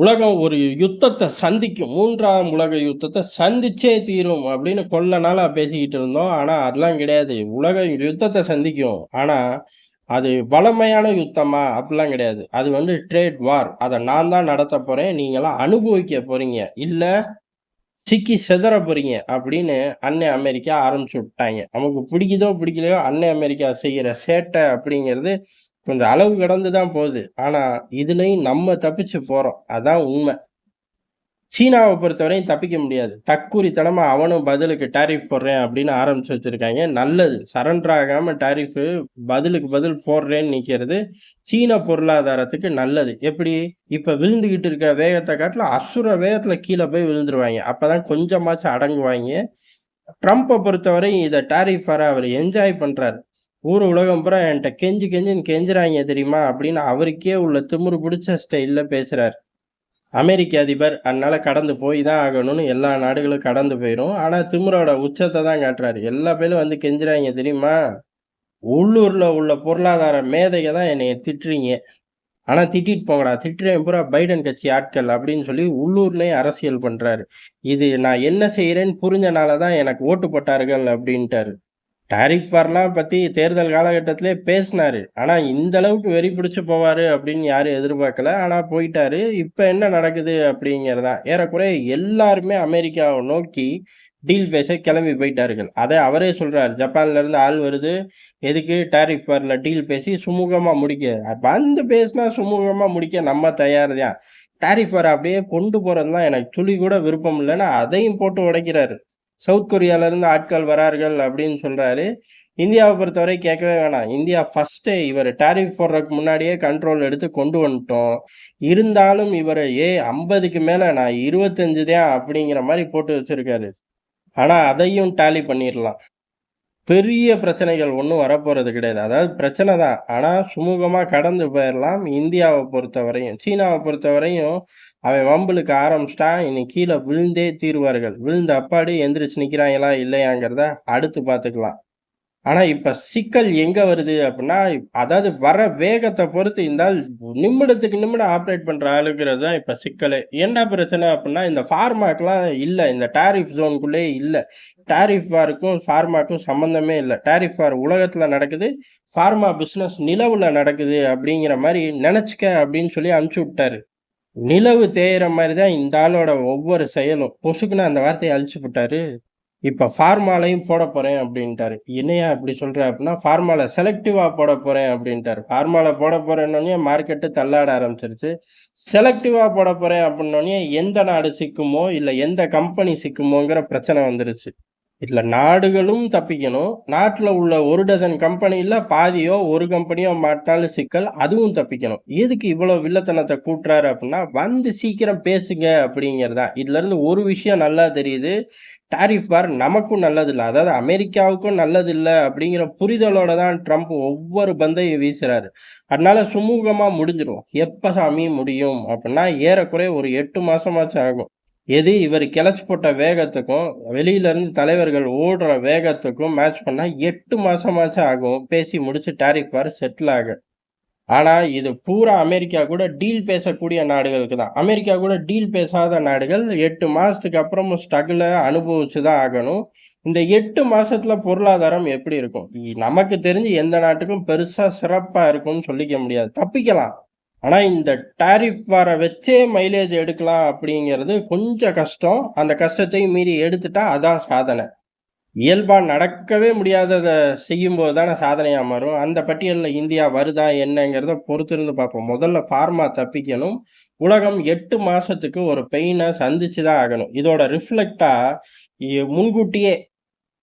உலகம் ஒரு யுத்தத்தை சந்திக்கும் மூன்றாம் உலக யுத்தத்தை சந்திச்சே தீரும் அப்படின்னு கொல்ல நாளாக பேசிக்கிட்டு இருந்தோம். ஆனால் அதெல்லாம் கிடையாது. உலக யுத்தத்தை சந்திக்கும். ஆனால் அது வளமையான யுத்தமா? அப்படிலாம் கிடையாது. அது வந்து ட்ரேட் வார் அதை நான் தான் நடத்த போகிறேன் நீங்களாம் அனுபவிக்க போகிறீங்க இல்லை சிக்கி செதற போறீங்க அப்படின்னு அன்னை அமெரிக்கா ஆரம்பிச்சு விட்டாங்க. நமக்கு பிடிக்குதோ பிடிக்கலையோ அன்னை அமெரிக்கா செய்கிற சேட்டை அப்படிங்கிறது கொஞ்சம் அளவு கடந்து தான் போகுது. ஆனால் இதுலேயும் நம்ம தப்பிச்சு போகிறோம் அதான் உண்மை. சீனாவை பொறுத்தவரையும் தப்பிக்க முடியாது. தக்குறித்தனமாக அவனும் பதிலுக்கு டாரிஃப் போடுறேன் அப்படின்னு ஆரம்பிச்சு வச்சுருக்காங்க. நல்லது. சரண்டர் ஆகாமல் டேரிஃபு பதிலுக்கு பதில் போடுறேன்னு நிற்கிறது சீன பொருளாதாரத்துக்கு நல்லது. எப்படி? இப்போ விழுந்துக்கிட்டு இருக்கிற வேகத்தை காட்டில அசுர வேகத்தில் கீழே போய் விழுந்துருவாங்க. அப்போ தான் கொஞ்சமாச்சும் அடங்குவாங்க. ட்ரம்ப்பை பொறுத்தவரை இதை டாரிஃப் வர அவர் என்ஜாய் பண்ணுறாரு ஊர் உலகம் பூரா என்கிட்ட கெஞ்சி கெஞ்சின்னு கெஞ்சுறாங்க தெரியுமா? அப்படின்னு அவருக்கே உள்ள திமிரு பிடிச்ச ஸ்டைலில் பேசுகிறார் அமெரிக்க அதிபர் அதனால் கடந்து போய் தான் ஆகணும்னு எல்லா நாடுகளும் கடந்து போயிடும் ஆனால் திமிரோட உச்சத்தை தான் காட்டுறாரு. எல்லா பேரும் வந்து கெஞ்சுறாங்க தெரியுமா? உள்ளூரில் உள்ள பொருளாதார மேதையை தான் என்னை திட்டுறீங்க. ஆனால் திட்டிட்டு போங்கடா திட்டுறேன் பூரா பைடன் கட்சி ஆட்கள் அப்படின்னு சொல்லி உள்ளூர்லேயும் அரசியல் பண்ணுறாரு இது நான் என்ன செய்கிறேன்னு புரிஞ்சனால தான் எனக்கு ஓட்டு போட்டார்கள் அப்படின்ட்டாரு. டாரிஃப் வார்லாம் பற்றி தேர்தல் காலகட்டத்திலே பேசினாரு. ஆனால் இந்த அளவுக்கு வெறி பிடிச்சி போவார் அப்படின்னு யாரும் எதிர்பார்க்கல. ஆனால் போயிட்டார். இப்போ என்ன நடக்குது அப்படிங்கிறதா. ஏறக்குறைய எல்லாருமே அமெரிக்காவை நோக்கி டீல் பேச கிளம்பி போயிட்டார்கள். அதை அவரே சொல்கிறார் ஜப்பான்லேருந்து ஆள் வருது. எதுக்கு? டாரிஃப் வார்ல டீல் பேசி சுமூகமாக முடிக்க. வந்து பேசினா சுமூகமாக முடிக்க நம்ம தயார் தான் டாரிஃப் வார் அப்படியே கொண்டு போகிறது தான் எனக்கு துளி கூட விருப்பம் இல்லைன்னா அதையும் போட்டு உடைக்கிறாரு. சவுத் கொரியாவிலேருந்து இருந்து ஆட்கள் வரார்கள் அப்படின்னு சொல்கிறாரு இந்தியாவை பொறுத்தவரை கேட்கவே வேணாம். இந்தியா ஃபஸ்ட்டு இவர் டேரிஃப் போடுறதுக்கு முன்னாடியே கண்ட்ரோல் எடுத்து கொண்டு வந்துட்டோம். இருந்தாலும் இவர் ஏ ஐம்பதுக்கு மேலே நான் இருபத்தஞ்சு தான் அப்படிங்கிற மாதிரி போட்டு வச்சுருக்காரு. ஆனால் அதையும் டேலி பண்ணிடலாம் பெரிய பிரச்சனைகள் ஒன்றும் வரப்போகிறது கிடையாது. அதாவது பிரச்சனை தான். ஆனால் சுமூகமாக கடந்து போயிடலாம் இந்தியாவை பொறுத்தவரையும் சீனாவை பொறுத்தவரையும் அவன் வம்பலுக்கு ஆரம்பிச்சிட்டா இனி கீழே விழுந்தே தீருவார்கள். விழுந்த அப்பாடி எந்திரிச்சு நிற்கிறாங்களா இல்லையாங்கிறத அடுத்து பார்த்துக்கலாம். ஆனா இப்ப சிக்கல் எங்க வருது அப்படின்னா அதாவது வர வேகத்தை பொறுத்து இருந்தால் நிமிடத்துக்கு நிமிடம் ஆப்ரேட் பண்ற ஆளுங்கிறது தான் இப்ப சிக்கல். என்ன பிரச்சனை அப்படின்னா இந்த ஃபார்மாக்கெல்லாம் இல்லை. இந்த டாரிஃப் ஜோனுக்குள்ளே இல்லை. டேரிஃப் வாருக்கும் ஃபார்மாக்கும் சம்மந்தமே இல்லை. டேரிஃப் வார் உலகத்துல நடக்குது ஃபார்மா பிஸ்னஸ் நிலவுல நடக்குது அப்படிங்கிற மாதிரி நினைச்சுக்க அப்படின்னு சொல்லி அனுப்பிச்சு விட்டாரு. நிலவு தேயிற மாதிரி தான் இந்த ஆளோட ஒவ்வொரு செயலும். பொசுக்குன்னு அந்த வார்த்தையை அழிச்சு விட்டாரு இப்போ ஃபார்மாலையும் போட போகிறேன் அப்படின்ட்டாரு. என்னையா இப்படி சொல்கிற அப்படின்னா ஃபார்மாலை செலக்டிவாக போட போகிறேன் அப்படின்ட்டாரு. ஃபார்மாலை போட போகிறேன்னொடனே மார்க்கெட்டு தள்ளாட ஆரம்பிச்சிருச்சு. செலக்டிவாக போட போகிறேன் அப்படின்னோடனே எந்த நாடு சிக்குமோ இல்லை எந்த கம்பெனி சிக்குமோங்கிற பிரச்சனை வந்துருச்சு. இதில் நாடுகளும் தப்பிக்கணும். நாட்டில் உள்ள ஒரு டசன் கம்பெனியில் பாதியோ ஒரு கம்பெனியோ மாட்டினாலும் சிக்கல் அதுவும் தப்பிக்கணும். எதுக்கு இவ்வளோ வில்லத்தனத்தை கூட்டுறாரு அப்படின்னா வந்து சீக்கிரம் பேசுங்க அப்படிங்கிறதா. இதுலேருந்து ஒரு விஷயம் நல்லா தெரியுது. டாரிஃப் வார் நமக்கும் நல்லதில்லை. அதாவது அமெரிக்காவுக்கும் நல்லதில்லை அப்படிங்கிற புரிதலோட தான் ட்ரம்ப் ஒவ்வொரு பந்தையும் வீசுறாரு. அதனால சுமூகமாக முடிஞ்சிடும் எப்போ சாமி முடியும் அப்படின்னா ஏறக்குறைய ஒரு எட்டு மாதமாச்சும் ஆகும். எது இவர் கிளச்சி போட்ட வேகத்துக்கும் வெளியில இருந்து தலைவர்கள் ஓடுற வேகத்துக்கும் மேட்ச் பண்ணால் எட்டு மாதமாச்சும் ஆகும். பேசி முடிச்சு டேரிஃப் வார் செட்டில் ஆக. ஆனால் இது பூரா அமெரிக்கா கூட டீல் பேசக்கூடிய நாடுகளுக்கு தான். அமெரிக்கா கூட டீல் பேசாத நாடுகள் எட்டு மாதத்துக்கு அப்புறமும் ஸ்ட்ரகிளை அனுபவிச்சு தான் ஆகணும். இந்த எட்டு மாதத்தில் பொருளாதாரம் எப்படி இருக்கும்? நமக்கு தெரிஞ்சு எந்த நாட்டுக்கும் பெருசாக சிறப்பாக இருக்கும்னு சொல்லிக்க முடியாது. தப்பிக்கலாம். ஆனால் இந்த டாரிஃப் வர வச்சே மைலேஜ் எடுக்கலாம் அப்படிங்கிறது கொஞ்சம் கஷ்டம். அந்த கஷ்டத்தையும் மீறி எடுத்துட்டா அதான் சாதனை. இயல்பாக நடக்கவே முடியாததை செய்யும்போது தானே சாதனையாக மாறும். அந்த பட்டியலில் இந்தியா வருதா என்னங்கிறத பொறுத்திருந்து பார்ப்போம். முதல்ல ஃபார்மா தப்பிக்கணும். உலகம் எட்டு மாதத்துக்கு ஒரு பெயினை சந்திச்சு தான் ஆகணும். இதோட ரிஃப்ளெக்டாக முன்கூட்டியே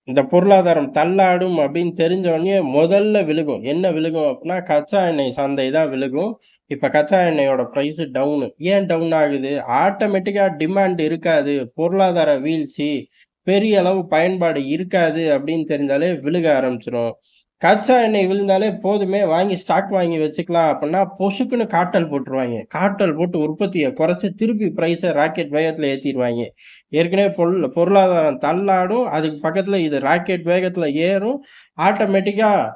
இந்த பொருளாதாரம் தள்ளாடும் அப்படின்னு தெரிஞ்சவொடனே முதல்ல விழுகும். என்ன விழுகும் அப்படின்னா கச்சா எண்ணெய் சந்தை தான் விழுகும். இப்போ கச்சா எண்ணெயோட ப்ரைஸு டவுனு ஏன் டவுன் ஆகுது? ஆட்டோமேட்டிக்காக டிமாண்ட் இருக்காது. பொருளாதார வீழ்ச்சி பெரிய அளவு பயன்பாடு இருக்காது அப்படின்னு தெரிஞ்சாலே விழுக ஆரம்பிச்சிடும் கச்சா எண்ணெய் விழுந்தாலே போதுமே வாங்கி ஸ்டாக் வாங்கி வச்சுக்கலாம் அப்படின்னா பொசுக்குன்னு காட்டல் போட்டுருவாங்க. காட்டல் போட்டு உற்பத்தியை குறைச்சி திருப்பி ப்ரைஸை ராக்கெட் வேகத்தில் ஏற்றிடுவாங்க ஏற்கனவே பொருள் பொருளாதாரம் தள்ளாடும் அதுக்கு பக்கத்தில் இது ராக்கெட் வேகத்தில் ஏறும். ஆட்டோமேட்டிக்காக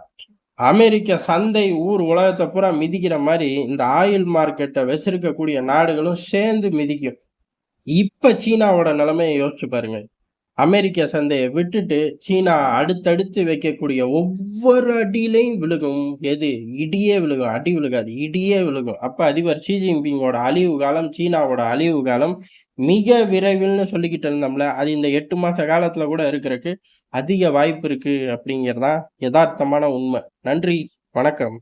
அமெரிக்க சந்தை ஊர் உலகத்தை பூரா மிதிக்கிற மாதிரி இந்த ஆயில் மார்க்கெட்டை வச்சிருக்கக்கூடிய நாடுகளும் சேர்ந்து மிதிக்கும். இப்போ சீனாவோட நிலைமையை யோசிச்சு பாருங்க. அமெரிக்க சந்தையை விட்டுட்டு சீனா அடுத்தடுத்து வைக்கக்கூடிய ஒவ்வொரு அடியிலையும் விழுகும். எது? இடியே விழுகும். அடி விழுகாது. இடியே விழுகும். அப்போ அதிபர் ஷி ஜின்பிங்கோட அழிவு காலம் சீனாவோட அழிவு காலம் மிக விரைவில்னு சொல்லிக்கிட்டு இருந்தோம்ல. அது இந்த எட்டு மாத காலத்தில் கூட இருக்கிறதுக்கு அதிக வாய்ப்பு இருக்குது அப்படிங்கிறதான் யதார்த்தமான உண்மை. நன்றி. வணக்கம்.